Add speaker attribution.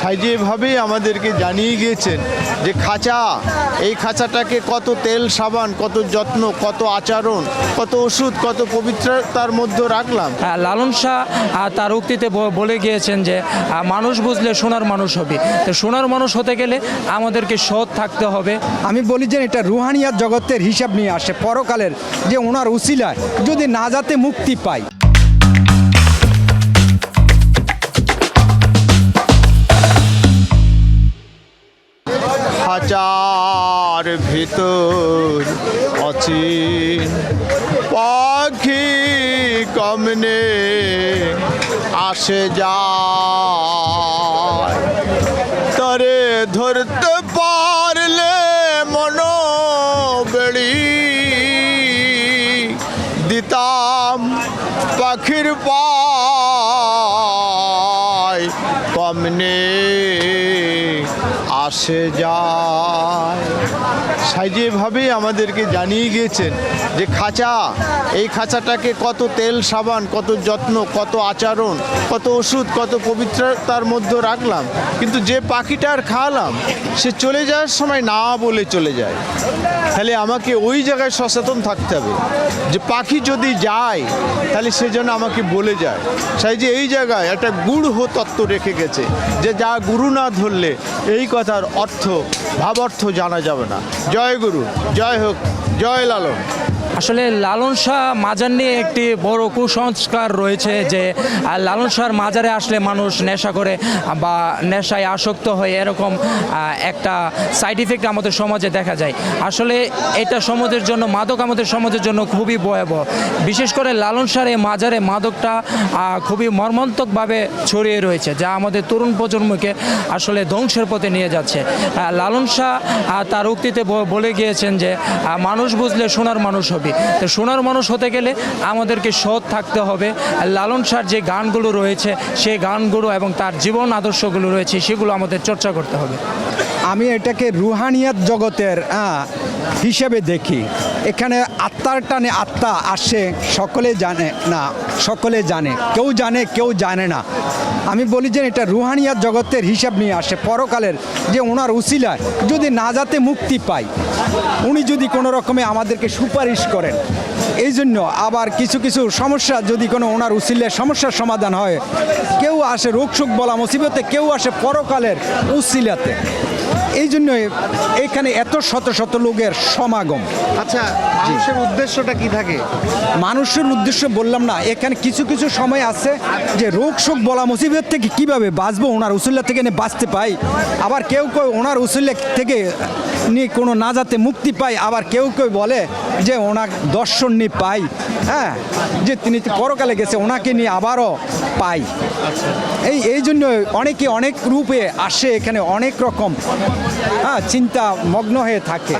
Speaker 1: সাইজেভাবেই আমাদেরকে জানিয়ে গিয়েছেন যে খাঁচা এই খাঁচাটাকে কত তেল সাবান কত যত্ন কত আচরণ কত ওষুধ কত পবিত্রতার মধ্যে রাখলাম।
Speaker 2: আহ, লালন শাহ তার উক্তিতে বলে গিয়েছেন যে মানুষ বুঝলে সোনার মানুষ হবে। তো সোনার মানুষ হতে গেলে আমাদেরকে সৎ থাকতে হবে।
Speaker 3: আমি বলি যে এটা রুহানিয়াত জগতের হিসাব নিয়ে আসে পরকালের যে ওনার উসিলায় যদি না যাতে মুক্তি পাই।
Speaker 1: খাঁচার ভিতর অচিন পাখি কমনে আসে যায়। তরে ধরতে পারলে মনো বেড়ি দিতাম পাখির পায় কমনে আসে যায়। সাইজেভাবেই আমাদেরকে জানিয়ে গিয়েছেন যে খাঁচা, এই খাঁচাটাকে কত তেল সাবান, কত যত্ন, কত আচরণ, কত ওষুধ, কত পবিত্রতার মধ্যে রাখলাম, কিন্তু যে পাখিটার খাওয়ালাম, সে চলে যাওয়ার সময় না বলে চলে যায়। তাহলে আমাকে ওই জায়গায় সচেতন থাকতে হবে। যে পাখি যদি যায়, তাহলে সে যেন আমাকে বলে যায়। সেই যে এই জায়গায় একটা গুড় তত্ত্ব রেখে গেছে, যে যা গুরু না ধরলে এই কথার অর্থ, ভাবার্থ জানা যাবে না। জয় গুরু, জয় হোক, জয় লালন।
Speaker 2: আসলে লালন শাহ মাজার নিয়ে একটি বড় কুসংস্কার রয়েছে যে লালন শাহর মাজারে আসলে মানুষ নেশা করে বা নেশায় আসক্ত হয়ে এরকম একটা সাইড ইফেক্ট আমাদের সমাজে দেখা যায়। আসলে এটা সমাজের জন্য, মাদক আমাদের সমাজের জন্য খুবই ভয়াবহ। বিশেষ করে লালন শাহর এই মাজারে মাদকটা খুবই মর্মান্তকভাবে ছড়িয়ে রয়েছে, যা আমাদের তরুণ প্রজন্মকে আসলে ধ্বংসের পথে নিয়ে যাচ্ছে। লালন শাহ তার উক্তিতে বলে গিয়েছেন যে মানুষ বুঝলে সোনার মানুষ হবে। তো সোনার মানুষ হতে গেলে আমাদেরকে সৎ থাকতে হবে। লালন শাহর যে গানগুলো রয়েছে, সেই গানগুলো এবং তার জীবন আদর্শগুলো রয়েছে, সেগুলো আমাদের চর্চা করতে হবে।
Speaker 3: আমি এটাকে রুহানিয়াত জগতের হিসেবে দেখি। এখানে আত্মার টানে আত্মা আসে, সকলে জানে না, সকলে জানে। কেউ জানে কেউ জানে না। আমি বলি যে এটা রুহানিয়ার জগতের হিসাব নিয়ে আসে, পরকালের যে ওনার উসিলায়। যদি না যাতে মুক্তি পায় উনি যদি কোনো রকমে আমাদেরকে সুপারিশ করেন এই জন্য আবার কিছু কিছু সমস্যা যদি কোনো ওনার উসিলায় সমস্যার সমাধান হয় কেউ আসে রোগ সুখ বলা মুসিবতে কেউ আসে পরকালের উসিলাতে। এই জন্য এখানে এত শত শত লোকের সমাগম।
Speaker 4: আচ্ছা মানুষের উদ্দেশ্যটা কি থাকে?
Speaker 3: মানুষের উদ্দেশ্য বললাম না এখানে কিছু কিছু সময় আছে যে রোগ শোক বলা মুসিবত থেকে কীভাবে বাঁচবো ওনার উসুল্লা থেকে নিয়ে বাঁচতে পাই। আবার কেউ কেউ ওনার উসুল্লা থেকে নিয়ে কোনো না যাতে মুক্তি পাই আবার কেউ কেউ বলে যে ওনার দর্শন নিয়ে পাই হ্যাঁ যে তিনি পরকালে গেছে, ওনাকে নিয়ে আবারও পাই। এই এই জন্য অনেকে অনেক রূপে আসে এখানে, অনেক রকম হ্যাঁ চিন্তা মগ্ন হয়ে থাকে।